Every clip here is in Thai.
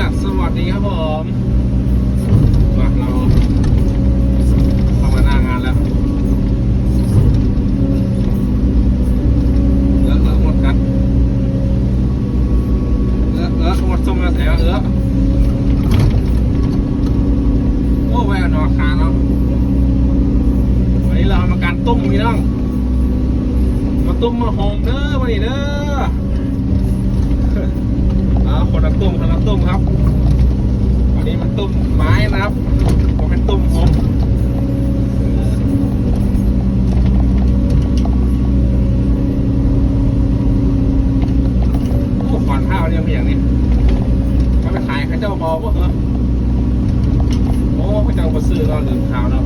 ดักสวัสดีครับผมมาเราเข้ามาหน้างานแล้วเออเออหมดกันเออเออหมดส้มแล้วแถวเออโอ้แหวนนอคาเนาะวันนี้เรามาการตุ้มพี่น้อง มาตุ้มมาหอมเด้อวันนี้เด้อ เอาคนละตุ้มคนละตุ้มครับอันนี้มันตุ้มไม้นะครับผมเป็นตุ้มผมโอ้ขอนข้าวเนี่ยมีอย่างนี้เขาไปขายเขาเจ้าบอกว่าเหรอโอ้เขาเจ้ามาซื้อก็ลืมข่าวแล้ว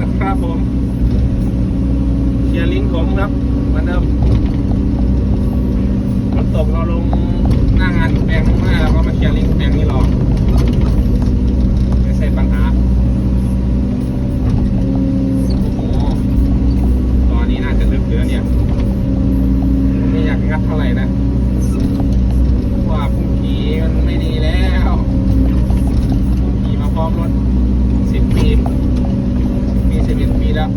นะครับผมเคลียร์ลิงก์ผมครับเหมือนเดิมฝนตกเราลงหน้างานแปลงนึงมาแล้วก็มาเคลียร์ลิงก์แปลงนี้รอไม่ใช่ปัญหาโอ้โหตอนนี้น่าจะลึกเหลือเนี่ยไม่อยากงัดเท่าไหร่นะว่าพุ่งขี่มันไม่ดีแล้วพุ่งขี่มาพร้อมรถสิบปี แล้ว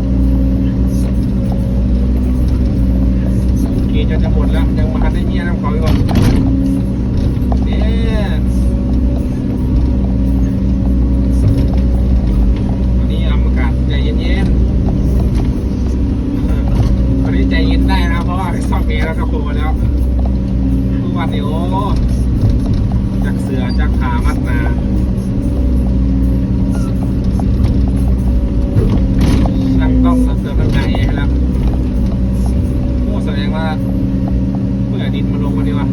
ขี่จะจะหมดแล้ว ยังมาทันได้เมียน้ำเขาอยู่เนี่ยวันนี้อากาศใจเย็นๆวันนี้ใจเย็นได้นะ เพราะว่าซ่อมเอแล้วก็โคมาแล้วทุกวันนี้โอ้จากเสือจากขามัดนา ต้องเสริมน้ำใจให้แล้วโอ้แสดงว่าเมื่อดินมาลงวันนี้วะ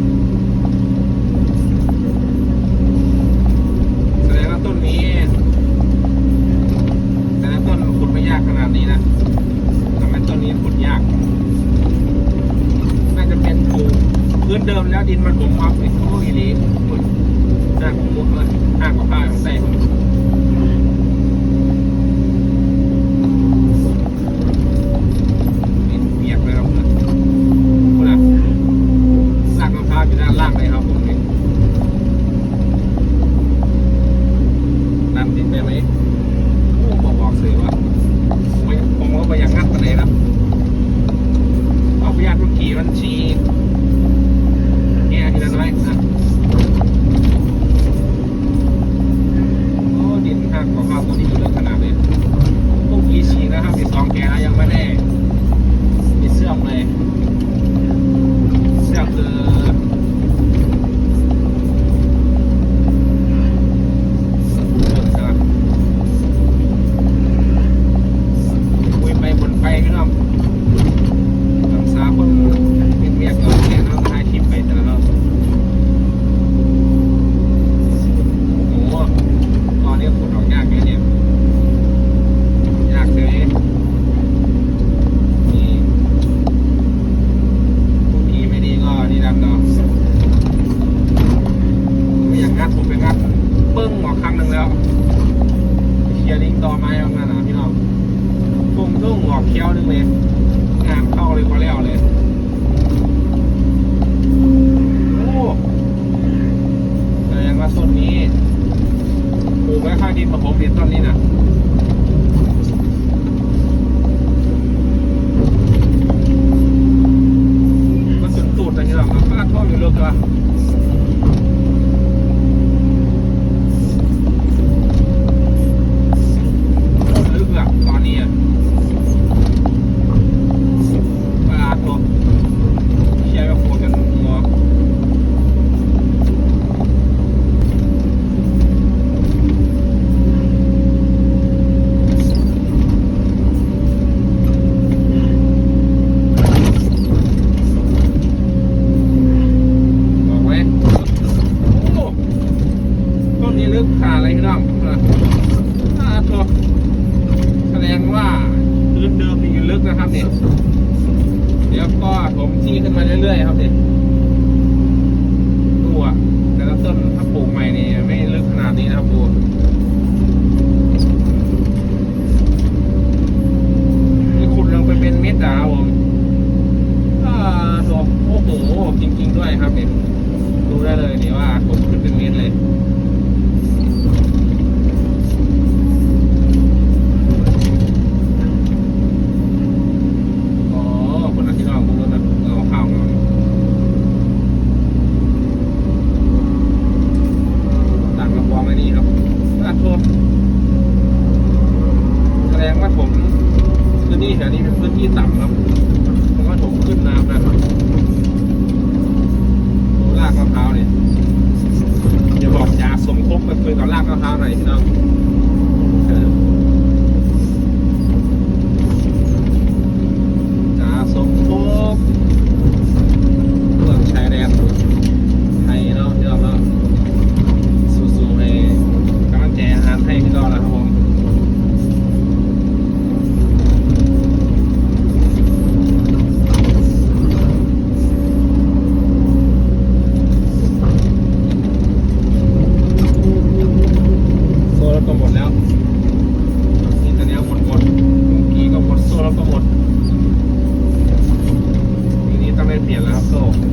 เคี้ยวนึงเลยงามเข้าเลยพอแล้วเลยโอ้แสดงว่าต้นนี้ปลูกไว้ข้างดินมาผมดินต้นนี้นะมันสุดตูดอะไรที่เราก็ท่ออยู่เลือกละลึกอะตอนนี้อะ ปลาตัวเชียร์กับโคกันหัวบอกไว้โอ้ต้นนี้ลึกขาอะไรพี่น้องอะอ่าตัวแสดงว่าพื้นเดิมนี่ลึกนะครับเนี่ย เดี๋ยวก็ถมที่ขึ้นมาเรื่อยๆครับเนี่ยดูอะแต่ละต้นถ้าปลู ครับเนี่ยดูได้เลยนี่ว่าผมขึ้นเป็นเมตรเลย อ๋อคนอาที่นอกพวกนั้นเอาข้าวมาต่างกระปองไอ้นี่ครับตัดโทษแสดงว่าผมพื้นที่แถวนี้เป็นพื้นที่ต่ำครับผมว่าผมขึ้นน้ำนะครับดูรากมะพร้าวเนี่ยอย่าบอกยาสมคบ กันคุยกับรากมะพร้าวหน่อยพี่น้องเออ จ่าสมภพเมืองชายแดนไทยเนาะที่เราเนาะสู้ๆให้กำลังใจอาหารให้พี่น้องนะครับผมโซ่แล้วก็หมดแล้วนี่ตอนนี้หมดหมดเมื่อกี้ก็หมดโซ่แล้วก็หมด ที นี้ต้อ